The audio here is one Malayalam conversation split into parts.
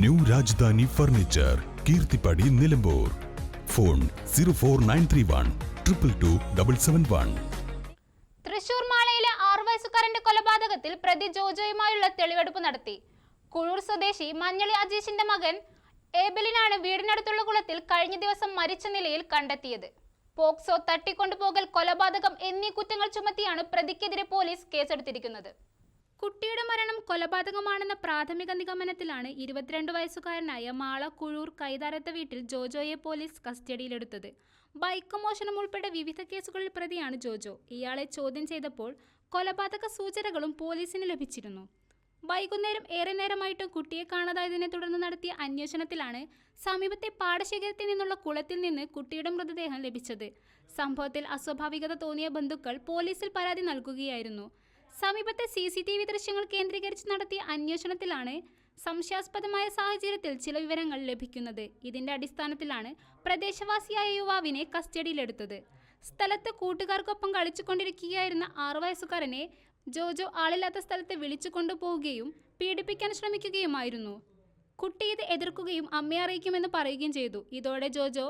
New Rajadhani furniture Keerthippadi Nilambur. Phone zero four nine three one triple two double seven one. Thrissur മാളയിലെ ആറു വയസ്സുകാരന്റെ കൊലപാതകത്തിൽ പ്രതി ജോജോയുമായുള്ള തെളിവെടുപ്പ് നടത്തി. കുഴൂർ സ്വദേശി മഞ്ഞളി അജീഷിന്റെ മകൻ ഏബലിനാണ് വീടിനടുത്തുള്ള കുളത്തിൽ കഴിഞ്ഞ ദിവസം മരിച്ച നിലയിൽ കണ്ടെത്തിയത്. പോക്സോ തട്ടിക്കൊണ്ടുപോകൽ കൊലപാതകം എന്നീ കുറ്റങ്ങൾ ചുമത്തിയാണ് പ്രതിക്കെതിരെ പോലീസ് കേസെടുത്തിരിക്കുന്നത്. കുട്ടിയുടെ മരണം കൊലപാതകമാണെന്ന പ്രാഥമിക നിഗമനത്തിലാണ് ഇരുപത്തിരണ്ട് വയസ്സുകാരനായ മാള കുഴൂർ കൈതാരത്ത വീട്ടിൽ ജോജോയെ പോലീസ് കസ്റ്റഡിയിലെടുത്തത്. ബൈക്ക് മോഷണം ഉൾപ്പെടെ വിവിധ കേസുകളിൽ പ്രതിയാണ് ജോജോ. ഇയാളെ ചോദ്യം ചെയ്തപ്പോൾ കൊലപാതക സൂചനകളും പോലീസിന് ലഭിച്ചിരുന്നു. വൈകുന്നേരം ഏറെ നേരമായിട്ടും കുട്ടിയെ കാണാതായതിനെ തുടർന്ന് നടത്തിയ അന്വേഷണത്തിലാണ് സമീപത്തെ പാടശേഖരത്തിൽ നിന്നുള്ള കുളത്തിൽ നിന്ന് കുട്ടിയുടെ മൃതദേഹം ലഭിച്ചത്. സംഭവത്തിൽ അസ്വാഭാവികത തോന്നിയ ബന്ധുക്കൾ പോലീസിൽ പരാതി നൽകുകയായിരുന്നു. സമീപത്തെ സി സി ടി വി ദൃശ്യങ്ങൾ കേന്ദ്രീകരിച്ച് നടത്തിയ അന്വേഷണത്തിലാണ് സംശയാസ്പദമായ സാഹചര്യത്തിൽ ചില വിവരങ്ങൾ ലഭിക്കുന്നത്. ഇതിന്റെ അടിസ്ഥാനത്തിലാണ് പ്രദേശവാസിയായ യുവാവിനെ കസ്റ്റഡിയിലെടുത്തത്. സ്ഥലത്ത് കൂട്ടുകാർക്കൊപ്പം കളിച്ചുകൊണ്ടിരിക്കുകയായിരുന്ന ആറു വയസ്സുകാരനെ ജോജോ ആളില്ലാത്ത സ്ഥലത്ത് വിളിച്ചു കൊണ്ടുപോവുകയും പീഡിപ്പിക്കാൻ ശ്രമിക്കുകയുമായിരുന്നു. കുട്ടി ഇത് എതിർക്കുകയും അമ്മയെ അറിയിക്കുമെന്ന് പറയുകയും ചെയ്തു. ഇതോടെ ജോജോ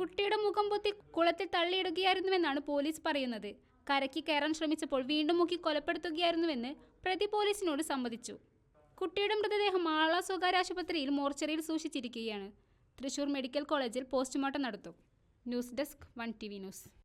കുട്ടിയുടെ മുഖം പൊത്തി കുളത്തിൽ തള്ളിയിടുകയായിരുന്നുവെന്നാണ് പോലീസ് പറയുന്നത്. കരയ്ക്ക് കയറാൻ ശ്രമിച്ചപ്പോൾ വീണ്ടും മുക്കി കൊലപ്പെടുത്തുകയായിരുന്നുവെന്ന് പ്രതി പോലീസിനോട് സമ്മതിച്ചു. കുട്ടിയുടെ മൃതദേഹം ആള സ്വകാര്യ ആശുപത്രിയിൽ മോർച്ചറിയിൽ സൂക്ഷിച്ചിരിക്കുകയാണ്. തൃശൂർ മെഡിക്കൽ കോളേജിൽ പോസ്റ്റ്മോർട്ടം നടത്തും. News desk one T V news.